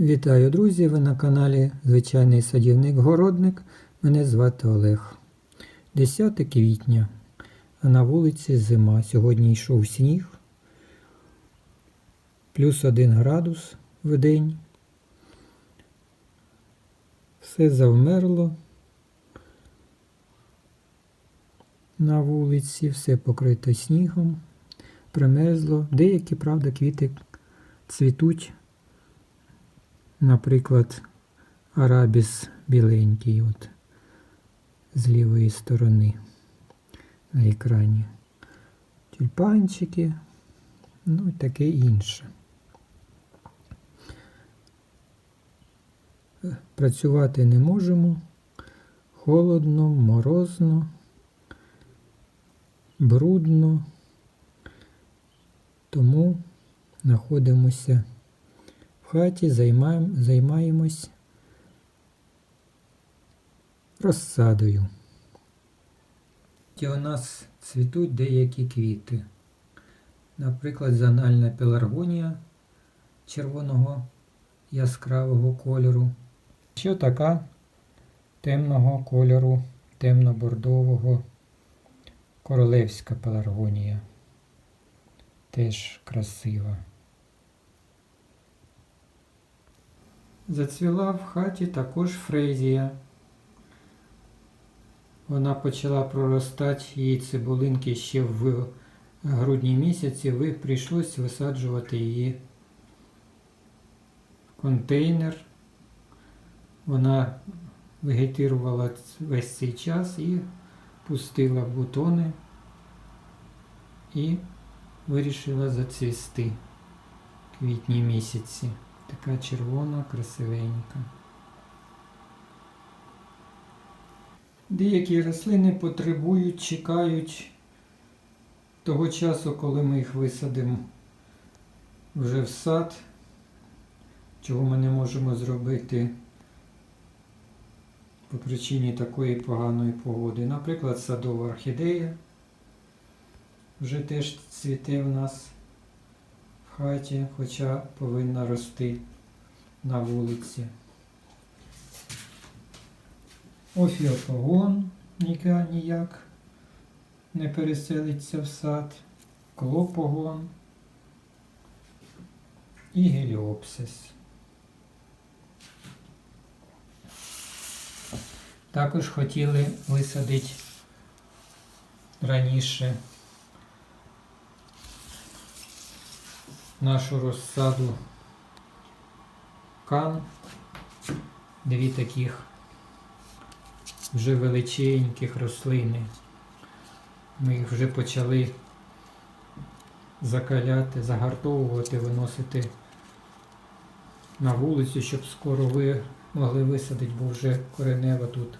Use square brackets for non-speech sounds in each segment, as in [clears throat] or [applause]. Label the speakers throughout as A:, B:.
A: Вітаю, друзі! Ви на каналі Звичайний садівник-городник. Мене звати Олег. 10 квітня, на вулиці зима. Сьогодні йшов сніг. Плюс 1 градус в день. Все завмерло на вулиці, все покрито снігом, примерзло. Деякі, правда, квіти цвітуть. Наприклад, арабіс біленький от, з лівої сторони на екрані. Тюльпанчики, ну і таке інше. Працювати не можемо. Холодно, морозно, брудно, тому знаходимося хаті займаємо, займаємось розсадою. І у нас цвітуть деякі квіти. Наприклад, зональна пеларгонія червоного яскравого кольору. Що така темного кольору, темно-бордового королевська пеларгонія. Теж красива. Зацвіла в хаті також фрезія. Вона почала проростати її цибулинки ще в грудні місяці. Ви прийшлось висаджувати її в контейнер. Вона вегетирувала весь цей час і пустила бутони і вирішила зацвісти в квітні місяці. Така червона, красивенька. Деякі рослини потребують, чекають того часу, коли ми їх висадимо вже в сад, чого ми не можемо зробити по причині такої поганої погоди. Наприклад, садова орхідея вже теж цвіте в нас хаті, хоча повинна рости на вулиці. Офіопогон ніка ніяк не переселиться в сад, клопогон і геліопсис. Також хотіли висадити раніше нашу розсаду кан. Дві таких вже величеньких рослини. Ми їх вже почали закаляти, загартовувати, виносити на вулицю, щоб скоро ви могли висадити, бо вже коренева тут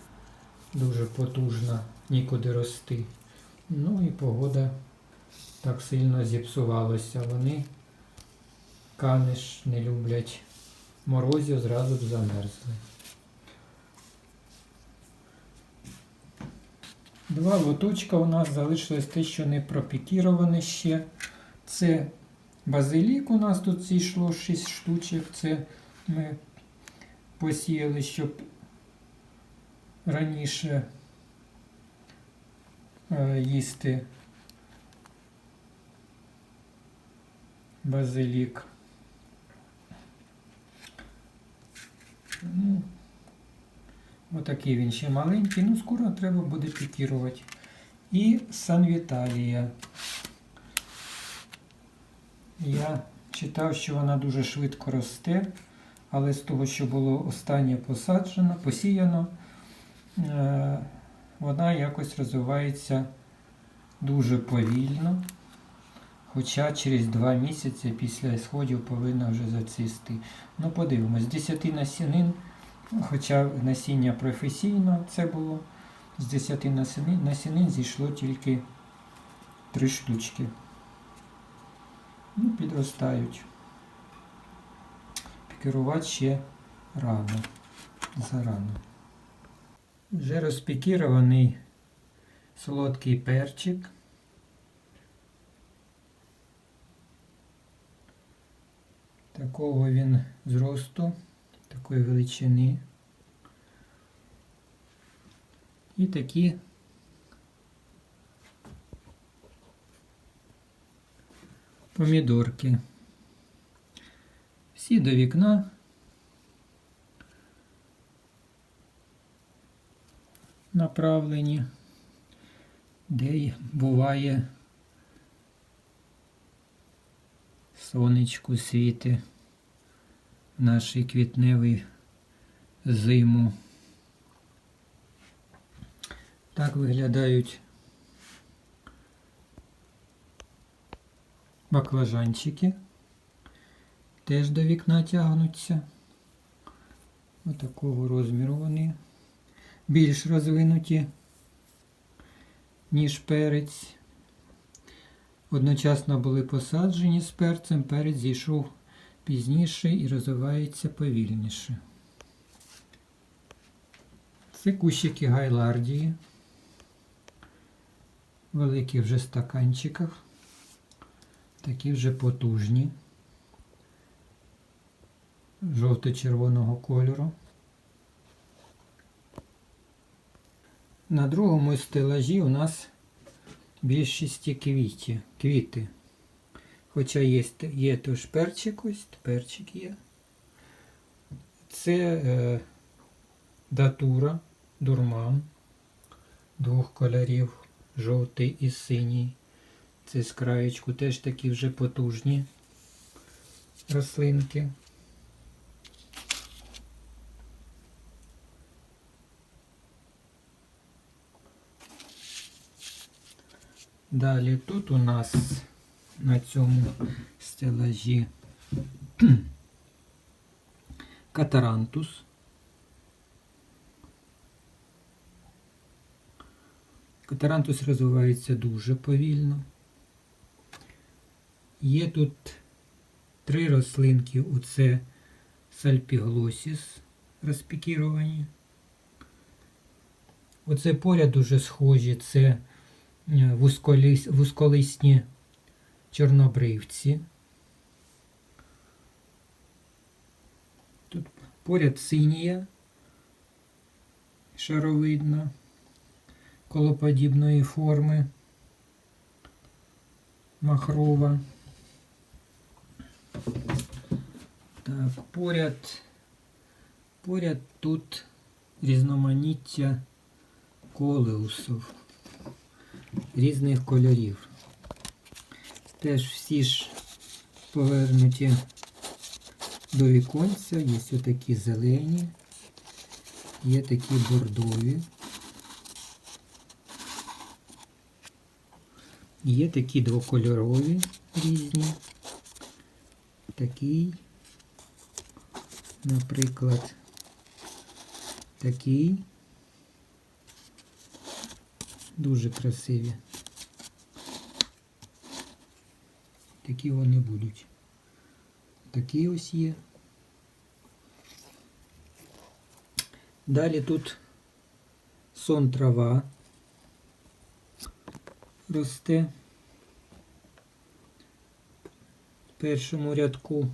A: дуже потужна, нікуди рости. Ну і погода так сильно зіпсувалася. Вони каниш не люблять морозів, зразу б замерзли. Два лоточка у нас залишилось те, що не пропікіроване ще. Це базилік у нас тут зійшло 6 штучок. Це ми посіяли, щоб раніше е, їсти базилік. Ну, Отакий він ще маленький, ну скоро треба буде пікірувати. І санвіталія. Я читав, що вона дуже швидко росте, але з того, що було останнє посаджено, посіяно, е, вона якось розвивається дуже повільно. Хоча через 2 місяці після сходів повинна вже зацвісти. Ну, подивимось, з 10 насінин. Хоча насіння професійно це було, з 10 насінин, насінин зійшло тільки 3 штучки. Ну, підростають. Пікірувати ще рано, зарано. Вже розпікірований солодкий перчик. Такого він зросту, такої величини. І такі помідорки. Всі до вікна. Направлені, де буває сонечку світи нашій квітневий зиму. Так виглядають баклажанчики. Теж до вікна тягнуться. Отакого розміру вони. Більш розвинуті, ніж перець. Одночасно були посаджені з перцем, перець зійшов пізніше і розвивається повільніше. Це кущики гайлардії. В великих вже стаканчиках. Такі вже потужні. Жовто-червоного кольору. На другому стелажі у нас більшості квіті, квіти. Хоча є, є теж перчик, ось перчик є. Це е, датура, дурман двох кольорів, жовтий і синій. Це з краєчку теж такі вже потужні рослинки. Далі тут у нас на цьому стелажі [clears throat] катарантус. Катарантус розвивається дуже повільно. Є тут три рослинки, оце сальпіглосіс розпікіровані. Оце поряд дуже схожі, це е, вузьколіс, чорнобривці. Тут поряд синія, шаровидна, колоподібної форми, махрова. Так, поряд, поряд тут різноманіття колеусів різних кольорів. Теж всі ж повернуті до віконця. Є отакі зелені, є такі бордові. Є такі двокольорові різні. Такий, наприклад, такий. Дуже красиві. Такі вони будуть. Такі ось є. Далі тут сон трава росте в першому рядку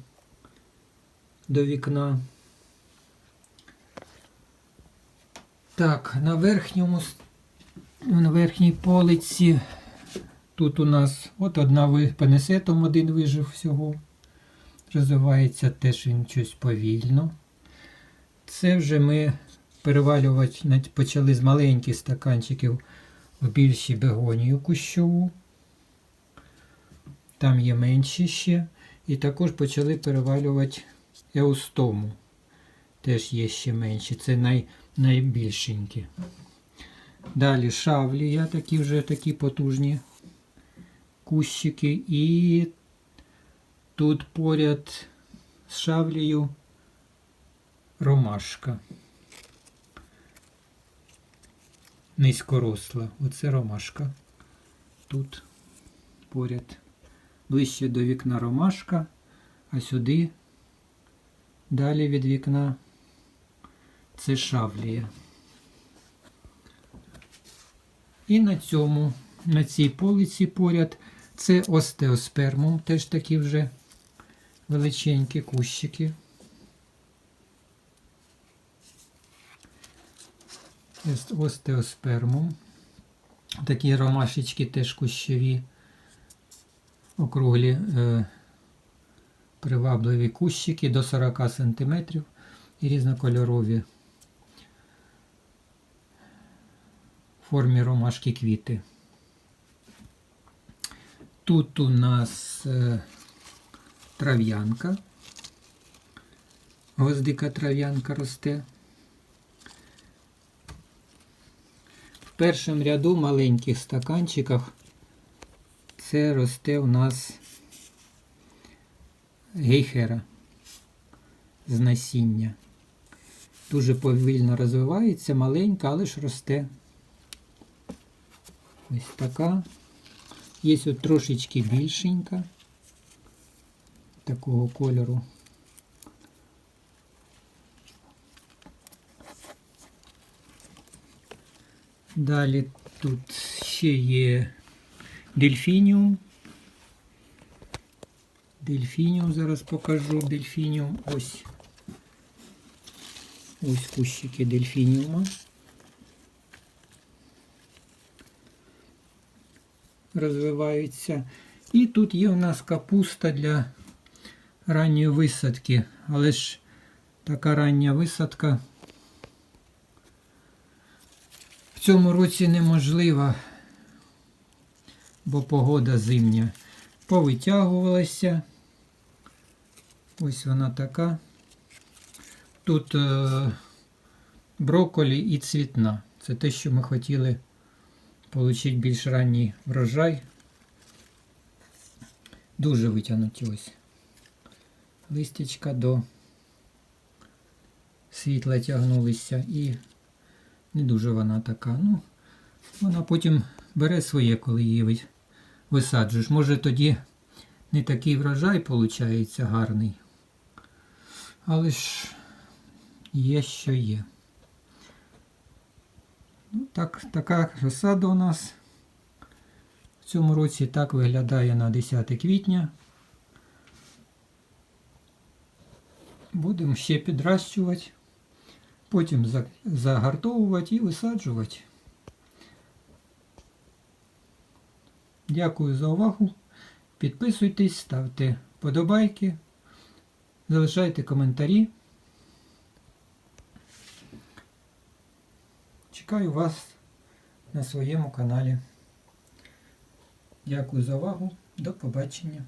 A: до вікна. Так, на верхньому на верхній полиці тут у нас от одна пенесетом один вижив всього. Розвивається теж він щось повільно. Це вже ми перевалювати почали з маленьких стаканчиків в більші бегонію кущову. Там є менші ще. І також почали перевалювати еустому. Теж є ще менші. Це най, найбільшенькі. Далі шавлія, такі вже такі потужні кущики. І тут поряд з шавлею ромашка. Низькоросла. Оце ромашка. Тут поряд. Ближче до вікна ромашка, а сюди далі від вікна це шавлія. І на цьому, на цій полиці поряд, це остеоспермум, теж такі вже величенькі кущики. Остеоспермум. Такі ромашечки теж кущові, округлі, е, привабливі кущики до 40 см і різнокольорові в формі ромашки квіти. Тут у нас е, трав'янка. Гвоздика трав'янка росте. В першому ряду маленьких стаканчиках це росте у нас гейхера з насіння. Дуже повільно розвивається, маленька, але ж росте. Ось така. Є от трошечки більшенька такого кольору. Далі тут ще є дельфініум. Дельфініум зараз покажу. Дельфініум. Ось. Ось кущики дельфініума. Розвиваються. І тут є у нас капуста для ранньої висадки. Але ж така рання висадка в цьому році неможлива, бо погода зимня. Повитягувалася. Ось вона така. Тут е, брокколі і цвітна. Це те, що ми хотіли отримати більш ранній врожай. Дуже витягнуті ось. Листячка до світла тягнулися і не дуже вона така. Ну, вона потім бере своє, коли її висаджуєш. Може тоді не такий врожай виходить гарний. Але ж є, що є. Ну, так, така розсада у нас в цьому році так виглядає на 10 квітня. Будемо ще підращувати, потім загартовувати і висаджувати. Дякую за увагу. Підписуйтесь, ставте подобайки, залишайте коментарі. Чекаю вас на своєму каналі. Дякую за увагу. До побачення.